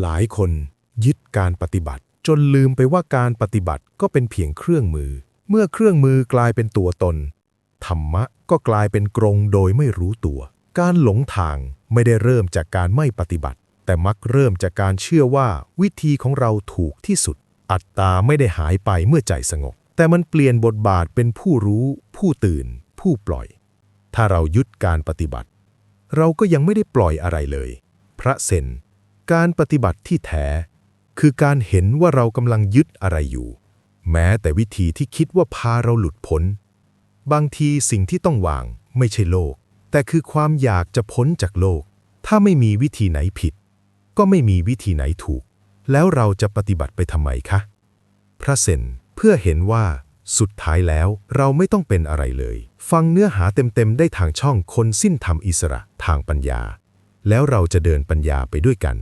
หลายคนยึดการปฏิบัติ จนลืมไปว่าการปฏิบัติก็เป็นเพียงเครื่องมือ เมื่อเครื่องมือกลายเป็นตัวตน ธรรมะก็กลายเป็นกรงโดยไม่รู้ตัว การหลงทางไม่ได้เริ่มจากการไม่ปฏิบัติ แต่มักเริ่มจากการเชื่อว่าวิธีของเราถูกที่สุด อัตตาไม่ได้หายไปเมื่อใจสงบ แต่มันเปลี่ยนบทบาทเป็นผู้รู้ ผู้ตื่น ผู้ปล่อย ถ้าเรายึดการปฏิบัติ เราก็ยังไม่ได้ปล่อยอะไรเลย พระเซน การปฏิบัติที่แท้ คือการเห็นว่าเรากำลังยึดอะไรอยู่ แม้แต่วิธีที่คิดว่าพาเราหลุดพ้น บางทีสิ่งที่ต้องวางไม่ใช่โลก แต่คือความอยากจะพ้นจากโลก ถ้าไม่มีวิธีไหนผิด ก็ไม่มีวิธีไหนถูก แล้วเราจะปฏิบัติไปทำไมคะ พระเซนเพื่อเห็นว่าสุดท้ายแล้วเราไม่ต้องเป็นอะไรเลย ฟังเนื้อหาเต็มๆได้ทางช่องคนสิ้นธรรมอิสระทางปัญญา แล้วเราจะเดินปัญญาไปด้วยกัน